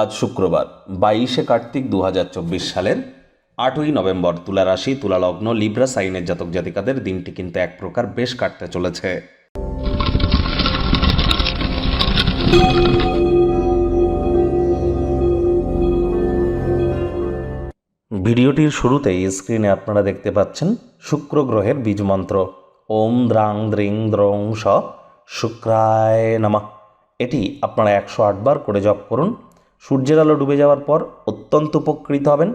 আজ শুক্রবার, বাইশে কার্তিক দু হাজার চব্বিশ সালের আটই নভেম্বর তুলা রাশি তুলা লগ্ন লিব্রা সাইনের জাতক জাতিকাদের দিনটি কিন্তু এক প্রকার বেশ কাটতে চলেছে। ভিডিওটির শুরুতেই স্ক্রিনে আপনারা দেখতে পাচ্ছেন শুক্র গ্রহের বীজ মন্ত্র। ওম দ্রাং দ্রিং দ্রং শুক্রায় নমঃ। এটি আপনারা একশো আটবার করে জপ করুন সূর্যের আলো ডুবে যাওয়ার পর অত্যন্ত উপকৃত হবেন।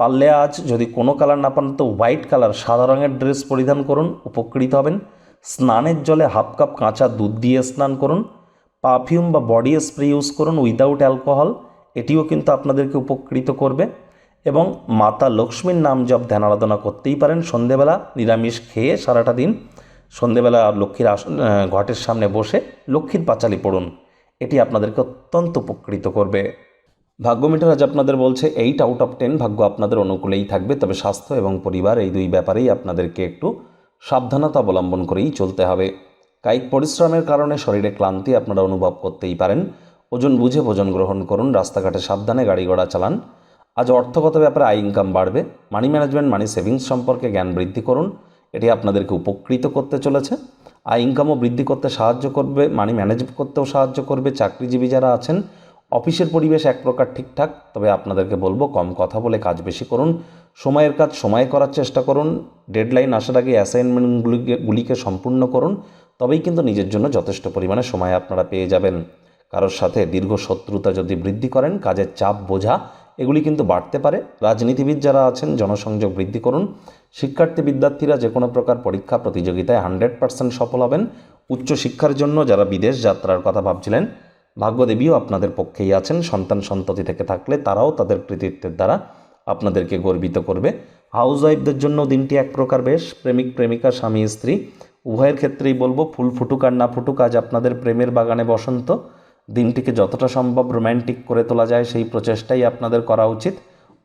পারলে আজ যদি কোনো কালার না পান, তো হোয়াইট কালার, সাদা রঙের ড্রেস পরিধান করুন, উপকৃত হবেন। স্নানের জলে হাফ কাপ কাঁচা দুধ দিয়ে স্নান করুন। পারফিউম বা বডি স্প্রে ইউজ করুন উইদাউট অ্যালকোহল, এটিও কিন্তু আপনাদেরকে উপকৃত করবে। এবং মাতা লক্ষ্মীর নাম জপ ধ্যান আরাধনা করতেই পারেন। সন্ধেবেলা নিরামিষ খেয়ে সারাটা দিন সন্ধেবেলা লক্ষ্মীর ঘটের সামনে বসে লক্ষ্মীর পাঁচালি পড়ুন। এটি আপনাদেরকে অত্যন্ত উপকৃত করবে। ভাগ্য মিটার আজ আপনাদের বলছে এইট আউট অফ টেন ভাগ্য আপনাদের অনুকূলেই থাকবে, তবে স্বাস্থ্য এবং পরিবার এই দুই ব্যাপারেই আপনাদেরকে একটু সাবধানতা অবলম্বন করেই চলতে হবে। কায়িক পরিশ্রমের কারণে শরীরে ক্লান্তি আপনারা অনুভব করতেই পারেন। ওজন বুঝে ভোজন গ্রহণ করুন, রাস্তাঘাটে সাবধানে গাড়ি ঘোড়া চালান। আজ অর্থগত ব্যাপারে আয় ইনকাম বাড়বে। মানি ম্যানেজমেন্ট মানি সেভিংস সম্পর্কে জ্ঞান বৃদ্ধি করুন। এটি আপনাদেরকে উপকৃত করতে চলেছে। আয় ইনকামও বৃদ্ধি করতে সাহায্য করবে মানি ম্যানেজ করতেও সাহায্য করবে, চাকরিজীবী যারা আছেন, অফিসের পরিবেশ এক প্রকার ঠিকঠাক, তবে আপনাদেরকে বলব কম কথা বলে কাজ বেশি করুন, সময়ের কাজ সময়ে করার চেষ্টা করুন ডেডলাইন আসার আগে অ্যাসাইনমেন্টগুলিকে গুলিকে সম্পূর্ণ করুন, তবেই কিন্তু নিজের জন্য যথেষ্ট পরিমাণে সময় আপনারা পেয়ে যাবেন। কারোর সাথে দীর্ঘ শত্রুতা যদি বৃদ্ধি করেন, কাজের চাপ বোঝা এগুলি কিন্তু বাড়তে পারে। রাজনীতিবিদ যারা আছেন, জনসংযোগ বৃদ্ধি করুন। শিক্ষার্থী বিদ্যার্থীরা যে কোনো প্রকার পরীক্ষা প্রতিযোগিতায় হান্ড্রেড পার্সেন্ট সফল হবেন। উচ্চশিক্ষার জন্য যারা বিদেশ যাত্রার কথা ভাবছিলেন, ভাগ্যদেবীও আপনাদের পক্ষেই আছেন। সন্তান সন্ততি থেকে থাকলে তারাও তাদের কৃতিত্বের দ্বারা আপনাদেরকে গর্বিত করবে। হাউস ওয়াইফদের জন্য দিনটি এক প্রকার বেশ। প্রেমিক, প্রেমিকা, স্বামী, স্ত্রী, উভয়ের ক্ষেত্রেই বলব, ফুল ফুটুক আর না ফুটুক, আজ আপনাদের প্রেমের বাগানে বসন্ত। দিনটিকে যতটা সম্ভব রোম্যান্টিক করে তোলা যায় সেই প্রচেষ্টাই আপনাদের করা উচিত।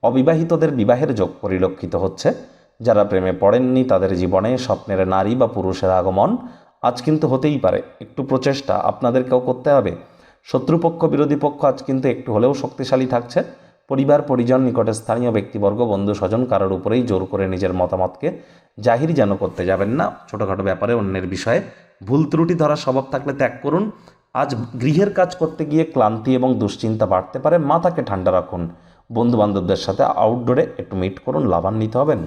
অবিবাহিতদের বিবাহের যোগ পরিলক্ষিত হচ্ছে। যারা প্রেমে পড়েননি, তাদের জীবনে স্বপ্নের নারী বা পুরুষের আগমন আজ কিন্তু হতেই পারে। একটু প্রচেষ্টা আপনাদেরকেও করতে হবে। শত্রুপক্ষ, বিরোধী পক্ষ আজ কিন্তু একটু হলেও শক্তিশালী থাকছে। পরিবার, পরিজন, নিকটে স্থানীয় ব্যক্তিবর্গ, বন্ধু, স্বজন কারোর উপরেই জোর করে নিজের মতামতকে জাহির যেন করতে যাবেন না। ছোটোখাটো ব্যাপারে অন্যের বিষয়ে ভুল ত্রুটি ধরার স্বভাব থাকলে ত্যাগ করুন। আজ গৃহের কাজ করতে গিয়ে ক্লান্তি এবং দুশ্চিন্তা বাড়তে পারে, মাথাকে ঠান্ডা রাখুন। বন্ধুবান্ধবদের সাথে আউটডোরে একটু মিট করুন, লাভান্বিত হবেন।